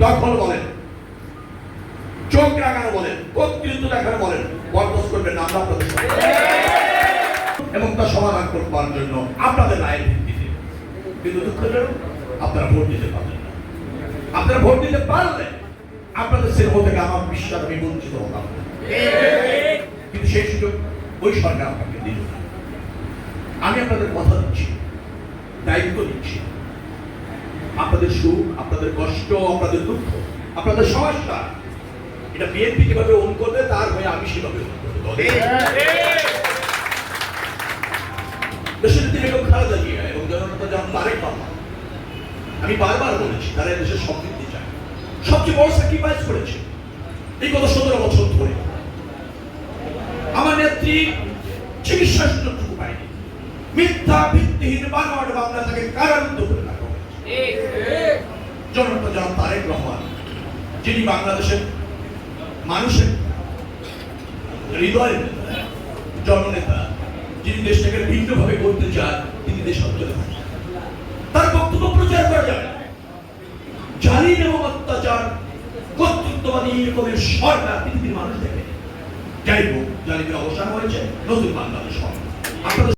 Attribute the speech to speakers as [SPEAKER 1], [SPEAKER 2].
[SPEAKER 1] দখল বলেন। চোখ রাখানো বলেন কর্তৃত্ব দেখানো বলেন বরদাস্ত করবেন না আপনাদের এবং তা সমাধান করবার জন্য আপনাদের রায়ের ভিত্তিতে। কিন্তু দুঃখজনক আপনারা ভোট দিতে পারলেন না। আপনারা ভোট দিতে পারলে আপনাদের সিনেহ থেকে আমার বিশ্বাস, আমি বঞ্চিত হতাম কিন্তু সেই সুযোগ ওই সরকার আপনাকে দিল না। আমি আপনাদের কথা দিচ্ছি, দায়িত্ব দিচ্ছি। আপনাদের সুখ আপনাদের কষ্ট আপনাদের দুঃখ আপনাদের সমস্যা। এটা বিএনপি কীভাবে ওন করবে তার হয়ে আমি সেভাবে নেত্রী বেগম খালেদা জিয়া এবং তারেক রহমান আমি বারবার বলেছি তারা দেশের সমৃদ্ধি চায় সবচেয়ে বড় স্যাক্রিফাইস করেছে। এই গত সতেরো বছর ধরে। আমার নেত্রী চিকিৎসা সুযোগটুকু পায়নি। মিথ্যা ভিত্তিহীন বানোয়াট বাংলা তাকে কারারুদ্ধ করে রাখা হয়েছে। জননেতা যান তারেক রহমান যিনি বাংলাদেশের মানুষের হৃদয়ের জননেতা, যিনি দেশটাকে ভিন্নভাবে করতে চান, তিনি দেশ থাকেন তার বক্তব্য প্রচার করা যাবে না। জালিম এবং অত্যাচার, কর্তৃত্ববাদী এরকমের সরকার পৃথিবীর মানুষ দেখে। যাই হোক, জালিমের অবসান হয়েছে, নতুন বাংলাদেশ হবে।